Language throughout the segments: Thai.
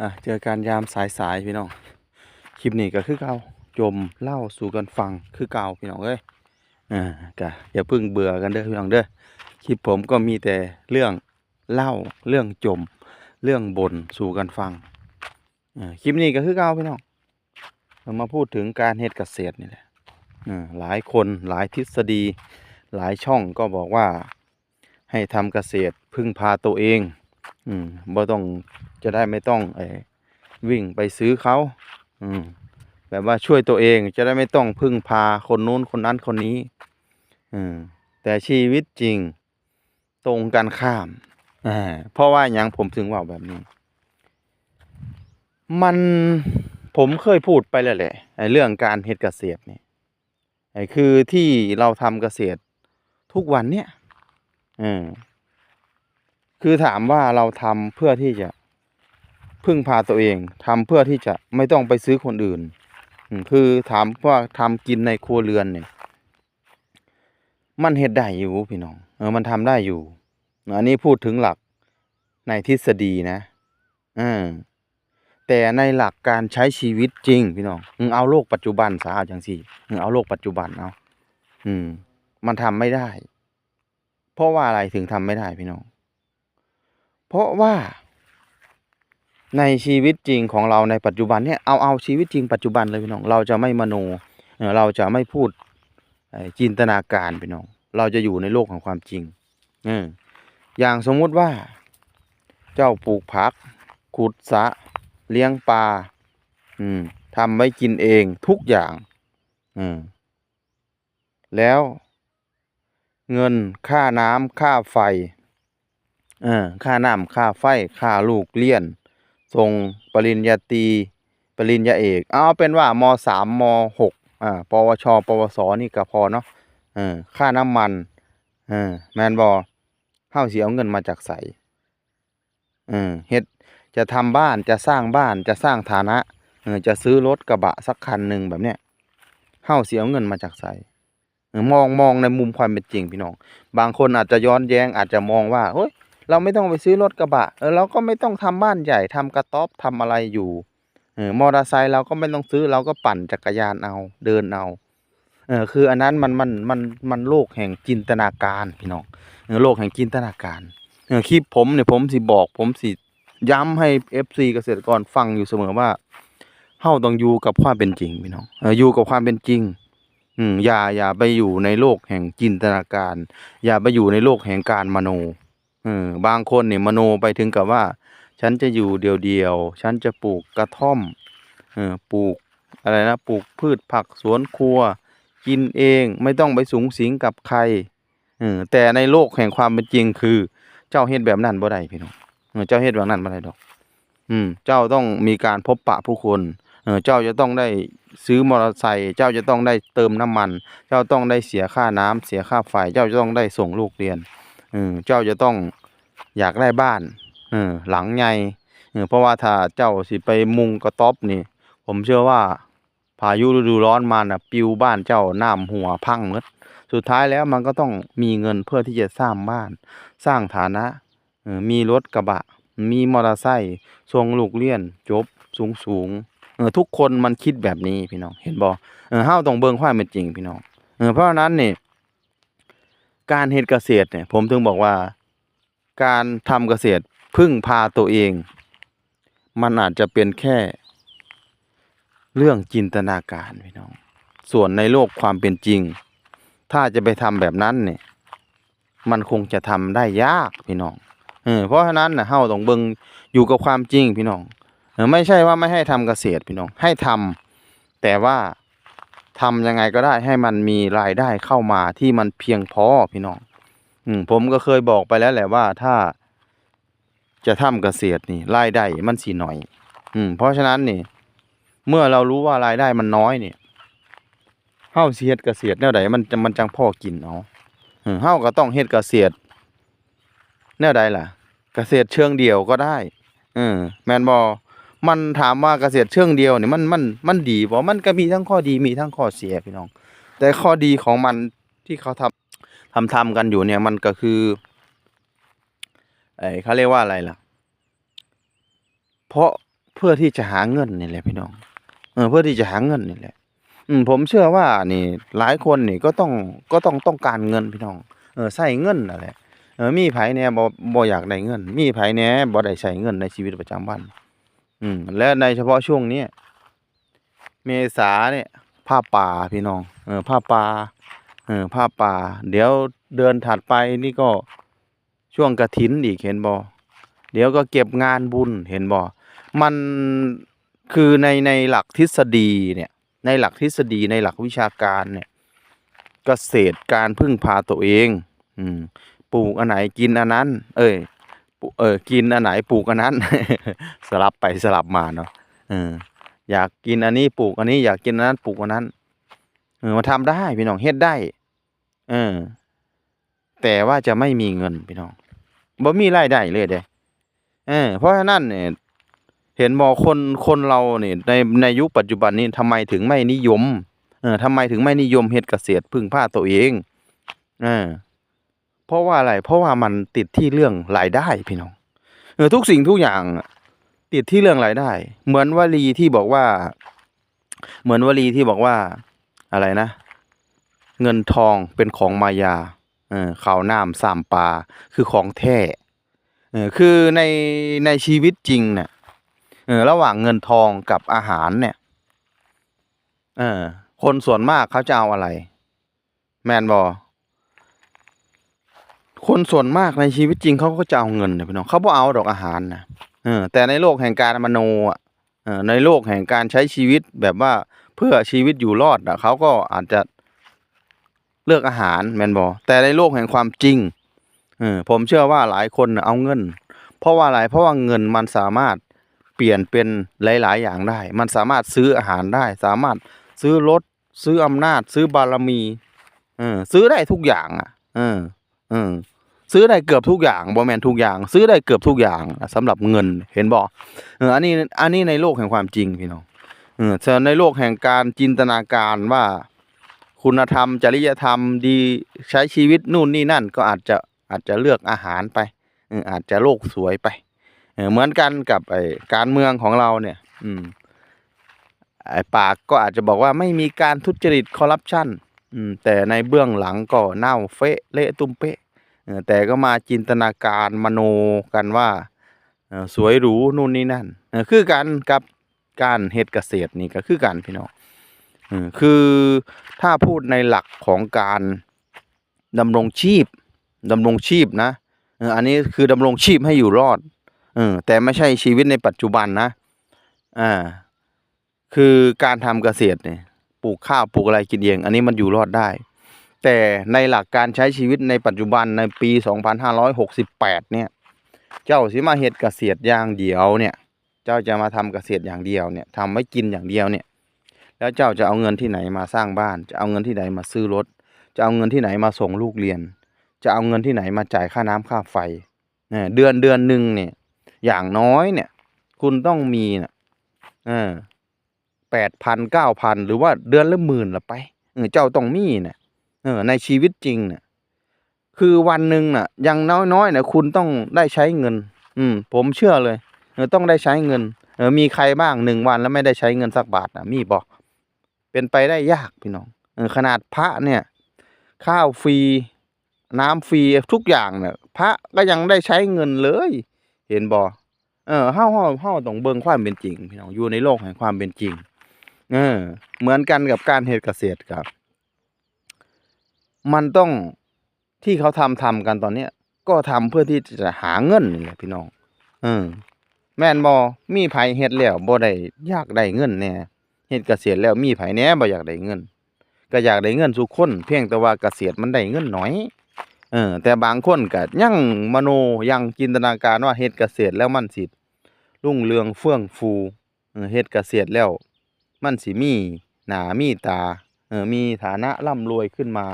อะเจอการยามสายสายพี่น้องคลิปนี้ก็คือเก่าจมเล่าสู่กันฟังคือเก่าพี่น้องเอ้ยอ่ากะอย่าเพิ่งเบื่อกันเด้อพี่น้องเด้อคลิปผมก็มีแต่เรื่องเล่าเรื่องจม เรื่องบ่นสู่กันฟังอ่าคลิปนี้ก็คือเก่าพี่น้องเรามาพูดถึงการเฮ็ดเกษตรนี่แหละอ่าหลายคนหลายทฤษฎี หลายช่องก็บอกว่าให้ทำเกษตรพึ่งพาตัวเอง อืมบ่ต้องจะได้ไม่ต้องเออวิ่งไปซื้อเขาอืมแบบว่าช่วยตัวเองจะได้ไม่ต้องพึ่งพาคนนู้นคนนั้นคนนี้อืมแต่ชีวิตจริงตรงกันข้ามอ่าเพราะว่าหยังผมถึงว่าแบบนี้ มันผมเคยพูดไปแล้วแหละไอ้เรื่องการเฮ็ดเกษตรนี่ไอ้คือที่เราทำเกษตรทุกวันเนี่ยอืม คือถามว่าเราทำเพื่อที่จะพึ่งพาตัวเองทำเพื่อที่จะไม่ต้องไปซื้อคนอื่น คือถามว่าทำกินในครัวเรือนเนี่ย มันเฮ็ดได้อยู่พี่น้อง เออมันทำได้อยู่อันนี้พูดถึงหลักในทฤษฎีนะอืมแต่ในหลักการใช้ชีวิตจริง พี่น้องเอาโลกปัจจุบันสาเอาจังสี่เอาโลกปัจจุบันเอาอืม มันทำไม่ได้ เพราะว่าอะไรถึงทำไม่ได้พี่น้อง เพราะว่า ในชีวิตจริงของเราในปัจจุบันเนี่ยเอาเอาชีวิตจริงปัจจุบันเลยพี่น้องเราจะไม่มโนเราจะไม่พูดจินตนาการพี่น้อง เราจะอยู่ในโลกของความจริงเอออย่างสมมุติว่า เจ้าปลูกผัก ขุดสะเลี้ยงปลาทำไว้กินเองทุกอย่างแล้ว เงินค่าน้ำค่าไฟ เออค่าน้ำค่าไฟค่าลูกเรียนส่งปริญญาตรีปริญญาเอก เอาเป็นว่ามสามมหกอ่าปวช ปวส นี่ก็พอเนาะเออค่าน้ำมันเออแมนบอเฮาสิเอาเงินมาจากไสเออเฮ็ดจะทำบ้านจะสร้างบ้านจะสร้างฐานะเออจะซื้อรถกระบะสักคันหนึ่งแบบเนี้ยเฮาสิเอาเงินมาจากไสเออมองมองในมุมความเป็นจริงพี่น้อง บางคนอาจจะย้อนแย้งอาจจะมองว่าเฮ้ย เราไม่ต้องไปซื้อรถกระบะเออเราก็ไม่ต้องทำบ้านใหญ่ทำกระต๊อบทำอะไรอยู่เออมอเตอร์ไซค์เราก็ไม่ต้องซื้อเราก็ปั่นจักรยานเอาเดินเอาเออคืออันนั้นมันมันมันมันโลกแห่งจินตนาการพี่น้องเออโลกแห่งจินตนาการเออคลิปผมเนี่ยผมสิบอก ผมสิย้ำให้ FC เกษตรกรฟังอยู่เสมอว่าเฮาต้องอยู่กับความเป็นจริงพี่น้องเอออยู่กับความเป็นจริงอืมอย่าอย่าไปอยู่ในโลกแห่งจินตนาการ อย่าไปอยู่ในโลกแห่งการมโน เออบางคนเนี่ยมโนไปถึงกับว่า ฉันจะอยู่เดียวๆ ฉันจะปลูกกระท่อมเออปลูกอะไรนะปลูกพืชผักสวนครัว กินเองไม่ต้องไปสูงสิงกับใครเออแต่ในโลกแห่งความเป็นจริงคือ เจ้าเฮ็ดแบบนั้นบ่ได้พี่น้องเจ้าเฮ็ดแบบนั้นบ่ได้ดอก อืม เจ้าต้องมีการพบปะผู้คนเออเจ้าจะต้องได้ซื้อมอเตอร์ไซค์เจ้าจะต้องได้เติมน้ำมัน เจ้าต้องได้เสียค่าน้ำเสียค่าไฟเจ้าจะต้องได้ส่งลูกเรียน เออเจ้าจะต้องอยากได้บ้านเออหลังใหญ่เออเพราะว่าถ้าเจ้าสิไปมุงกระต๊อบนี่ ผมเชื่อว่าพายุฤดูร้อนมาน่ะปิวบ้านเจ้าน้ำหัวพังหมดสุดท้ายแล้วมันก็ต้องมีเงินเพื่อที่จะสร้างบ้าน สร้างฐานะเออมีรถกระบะ มีมอเตอร์ไซค์ส่งลูกเรียนจบสูงสูงๆเออทุกคนมันคิดแบบนี้พี่น้องเห็นบ่เออเฮาต้องเบิ่งความเป็นจริงพี่น้องเออเพราะฉะนั้นนี่ การเฮ็ดเกษตรเนี่ย ผมถึงบอกว่า การทำเกษตรพึ่งพาตัวเอง มันอาจจะเป็นแค่ เรื่องจินตนาการพี่น้อง ส่วนในโลกความเป็นจริง ถ้าจะไปทำแบบนั้นเนี่ย มันคงจะทำได้ยากพี่น้องเออเพราะฉะนั้นนะเฮาต้องเบิงอยู่กับความจริงพี่น้องไม่ใช่ว่าไม่ให้ทำเกษตรพี่น้องให้ทำแต่ว่า ทำยังไงก็ได้ให้มันมีรายได้เข้ามาที่มันเพียงพอพี่น้อง อืมผมก็เคยบอกไปแล้วแหละว่าถ้า จะทำเกษตรนี่รายได้มันสิน้อย อืม เพราะฉะนั้นนี่ เมื่อเรารู้ว่ารายได้มันน้อยเนี่ยเฮาสิเฮ็ดเกษตรแนวใดมันจะมันจังพ่อกินเอาเออเฮาก็ต้องเฮ็ดเกษตรแนวใดล่ะ เกษตรเชิงเดียวก็ได้ออแมนบ่ มันถามว่าเกษตรเชิงเดียวเนี่ยมันมันมันดีบ่มันก็มีทั้งข้อดีมีทั้งข้อเสียพี่น้อง แต่ข้อดีของมันที่เขาทำทำทำกันอยู่เนี่ยมันก็คือไอ้เขาเรียกว่าอะไรล่ะ เพราะเพื่อที่จะหาเงินนี่แหละพี่น้อง เออเพื่อที่จะหาเงินนี่แหละ อืมผมเชื่อว่านี่ หลายคนนี่ก็ต้องก็ต้องต้องการเงินพี่น้อง เออใช้เงินนั่นแหละเออมีไผแหน่บ่บ่อยากได้เงิน มีไผแหน่บ่ได้ใช้เงินในชีวิตประจำวัน อืม และในเฉพาะช่วงนี้เมษาเนี่ยผ้าป่าพี่น้อง เออผ้าป่าเออผ้าป่า เดี๋ยวเดือนถัดไปนี่ก็ช่วงกฐินอีกเห็นบ่เดี๋ยวก็เก็บงานบุญเห็นบ่มันคือในในหลักทฤษฎีเนี่ย ในหลักทฤษฎีในหลักวิชาการเนี่ยเกษตรการพึ่งพาตัวเอง อืม ปลูกอันไหนกินอันนั้น เอ้ย เออกินอันไหนปลูกอันนั้น สลับไปสลับมาเนาะเอออยากกินอันนี้ปลูกอันนี้อยากกินอันนั้นปลูกอันนั้นเออมาทำได้พี่น้องเฮ็ดได้ เออ แต่ว่าจะไม่มีเงินพี่น้องบ่มีรายได้เลยเด้เออเพราะฉะนั้นเนี่ยเห็นบ่คนคนเราเนี่ยในในยุคปัจจุบันนี้ทำไมถึงไม่นิยม เออทำไมถึงไม่นิยมเฮ็ดเกษตรพึ่งพาตัวเอง เออ เพราะว่าอะไร เพราะว่ามันติดที่เรื่องรายได้พี่น้องเออทุกสิ่งทุกอย่างติดที่เรื่องรายได้ เหมือนวลีที่บอกว่า เหมือนวลีที่บอกว่าอะไรนะ เงินทองเป็นของมายาเออข้าวน้ำสามปลาคือของแท้เออคือในในชีวิตจริงเนี่ยเออระหว่างเงินทองกับอาหารเนี่ยเออคนส่วนมากเขาจะเอาอะไร แมนบอ คนส่วนมากในชีวิตจริงเขาก็จะเอาเงินนะพี่น้องเขาบ่เอาดอกอาหารนะเออแต่ในโลกแห่งการมโนอะในโลกแห่งการใช้ชีวิตแบบว่าเพื่อชีวิตอยู่รอดอะเขาก็อาจจะเลือกอาหารแมนบอแต่ในโลกแห่งความจริงเออผมเชื่อว่าหลายคนเอาเงิน เพราะว่าอะไรเพราะว่าเงินมันสามารถเปลี่ยนเป็นหลาย ๆ อย่างได้ มันสามารถซื้ออาหารได้ สามารถซื้อรถซื้ออำนาจ ซื้อบารมีเออซื้อได้ทุกอย่างอะ เออเออ ซื้อได้เกือบทุกอย่างบ่แมนทุกอย่าง ซื้อได้เกือบทุกอย่างอะสำหรับเงินเห็นบ่เอออันนี้อันนี้ในโลกแห่งความจริงพี่น้องเออในโลกแห่งการจินตนาการว่า คุณธรรม จริยธรรมดีใช้ชีวิตนู่นนี่นั่น ก็อาจจะอาจจะเลือกอาหารไปเอออาจจะโลกสวยไปเออเหมือนกันกับไอการเมืองของเราเนี่ย อืมไอปากก็อาจจะบอกว่าไม่มีการทุจริตคอร์รัปชันอืมแต่ในเบื้องหลังก็เน่าเฟะเละตุ้มเป๊ะ แต่ก็มาจินตนาการมโนกันว่าสวยหรูนู่นนี่นั่นคือกันกับการเฮ็ดเกษตรนี่ก็คือกันพี่น้องคือถ้าพูดในหลักของการดำรงชีพดำรงชีพนะอันนี้คือดำรงชีพให้อยู่รอดอแต่ไม่ใช่ชีวิตในปัจจุบันนะอ่าคือการทำเกษตรเนี่ยปลูกข้าวปลูกอะไรกินเอง อันนี้มันอยู่รอดได้ แต่ในหลักการใช้ชีวิตในปัจจุบันในปี 2568 เนี่ย เจ้าสิมาเฮ็ดเกษตรอย่างเดียวเนี่ย เจ้าจะมาทำเกษตรอย่างเดียวเนี่ยทำไว้กินอย่างเดียวเนี่ย แล้วเจ้าจะเอาเงินที่ไหนมาสร้างบ้าน จะเอาเงินที่ไหนมาซื้อรถ จะเอาเงินที่ไหนมาส่งลูกเรียน จะเอาเงินที่ไหนมาจ่ายค่าน้ำค่าไฟเดือนเดือนหนึ่งเนี่ย อย่างน้อยเนี่ย คุณต้องมีน่ะแปดพันเก้าพันหรือว่าเดือนละหมื่นละไปเจ้าต้องมีน่ะ เออในชีวิตจริงเนี่ยคือวันหนึ่งน่ะยังน้อยๆเนี่ยคุณต้องได้ใช้เงิน อืม ผมเชื่อเลยเออต้องได้ใช้เงิน เออ มีใครบ้างหนึ่งวันแล้วไม่ได้ใช้เงินสักบาทนะมีบอก เป็นไปได้ยากพี่น้องเออขนาดพระเนี่ย ข้าวฟรีน้ำฟรีทุกอย่างเนี่ยพระก็ยังได้ใช้เงินเลย เห็นบ่เออเฮาเฮาเฮาต้องเบิ่งความเป็นจริงพี่น้องอยู่ในโลกแห่งความเป็นจริง เออ เหมือนกันกับการเฮ็ดเกษตรครับ มันต้องที่เขาทำทำกันตอนเนี้ยก็ทำเพื่อที่จะหาเงินนี่แหละพี่น้องเออแม่นบ่มีไผเฮ็ดแล้วบ่ได้อยากได้เงินแน่เฮ็ดเกษตรแล้วมีไผแหน่บ่อยากได้เงิน ก็อยากได้เงินทุกคน เพียงแต่ว่าเกษตรมันได้เงินน้อยเออแต่บางคนก็ยังมโนยังจินตนาการว่าเฮ็ดเกษตรแล้วมันสิรุ่งเรืองเฟื่องฟูเฮ็ดเกษตรแล้ว มันสิมีหน้ามีตาเออมีฐานะร่ำรวยขึ้นมา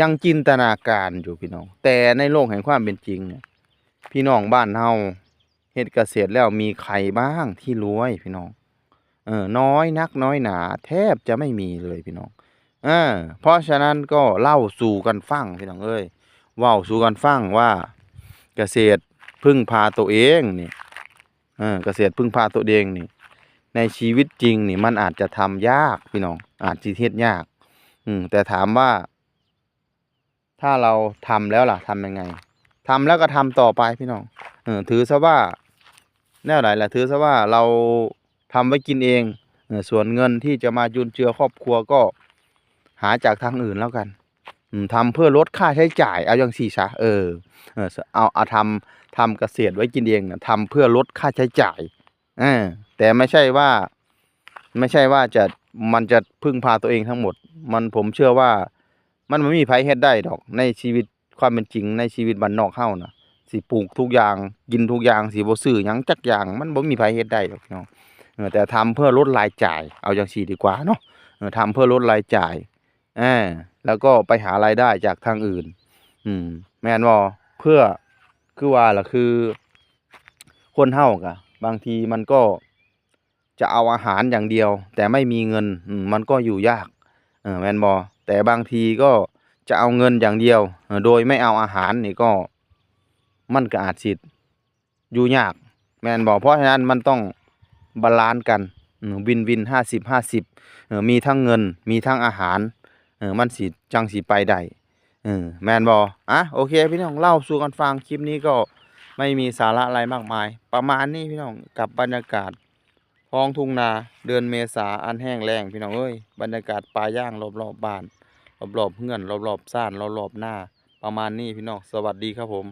ยังจินตนาการอยู่พี่น้อง แต่ในโลกแห่งความเป็นจริงพี่น้องบ้านเฮาเฮ็ดเกษตรแล้วมีใครบ้างที่รวยพี่น้อง เออ น้อยนักน้อยหนา แทบจะไม่มีเลยพี่น้องเออเพราะฉะนั้นก็เล่าสู่กันฟังพี่น้องเอ้ยเว้าสู่กันฟังว่า เกษตรพึ่งพาตัวเองนี่เออเกษตรพึ่งพาตัวเองนี่ ในชีวิตจริงนี่มันอาจจะทำยากพี่น้อง อาจสิเฮ็ดยาก อืมแต่ถามว่า ถ้าเราทำแล้วล่ะทำยังไงทำแล้วก็ทำต่อไปพี่น้องเออถือซะว่าแนวไหนล่ะถือซะว่าเราทำไว้กินเองเออส่วนเงินที่จะมาจุนเจือครอบครัวก็หาจากทางอื่นแล้วกันอืมทำเพื่อลดค่าใช้จ่ายเอาอย่างสี่ซะเออเออเอาเอาทำทำเกษตรไว้กินเองนะทำเพื่อลดค่าใช้จ่ายอ่าแต่ไม่ใช่ว่า ไม่ใช่ว่าจะมันจะพึ่งพาตัวเองทั้งหมด มันผมเชื่อว่า มันไม่มีไผเฮ็ดได้ดอก ในชีวิตความเป็นจริงในชีวิตบ้านนอกเฮานะสิปลูกทุกอย่างกินทุกอย่างสิบ่ซื้อหยังจักอย่าง มันบ่มีไผเฮ็ดได้ดอกพี่น้องเออแต่ทำเพื่อลดรายจ่าย เอาจังซี่ดีกว่าเนาะเออทำเพื่อลดรายจ่ายอาแล้วก็ไปหารายได้จากทางอื่น อืม แม่นบ่เพื่อคือว่าล่ะคือ คนเฮากะบางทีมันก็จะเอาอาหารอย่างเดียว แต่ไม่มีเงินอืมันก็อยู่ยาก แมนบ่แต่บางทีก็จะเอาเงินอย่างเดียว โดยไม่เอาอาหารนี่ก็มันก็อาจสิอยู่ยากแมนบ่เพราะฉะนั้นมันต้องบาลันซ์กันอืมวินๆ50-50เออมีทั้งเงินมีทั้งอาหารมันสิจังสิไปได้แมนบ่อะโอเคพี่น้องเล่าสู่กันฟังคลิปนี้ก็ไม่มีสาระอะไรมากมาย ประมาณนี้พี่น้องกับบรรยากาศ ท้องทุ่งนาเดือนเมษาอันแห้งแล้งพี่น้องเอ้ยบรรยากาศป่าย่างรอบๆบ้านรอบๆเฮือนรอบๆซ่านรอบๆหน้า ประมาณนี้พี่น้องสวัสดีครับผม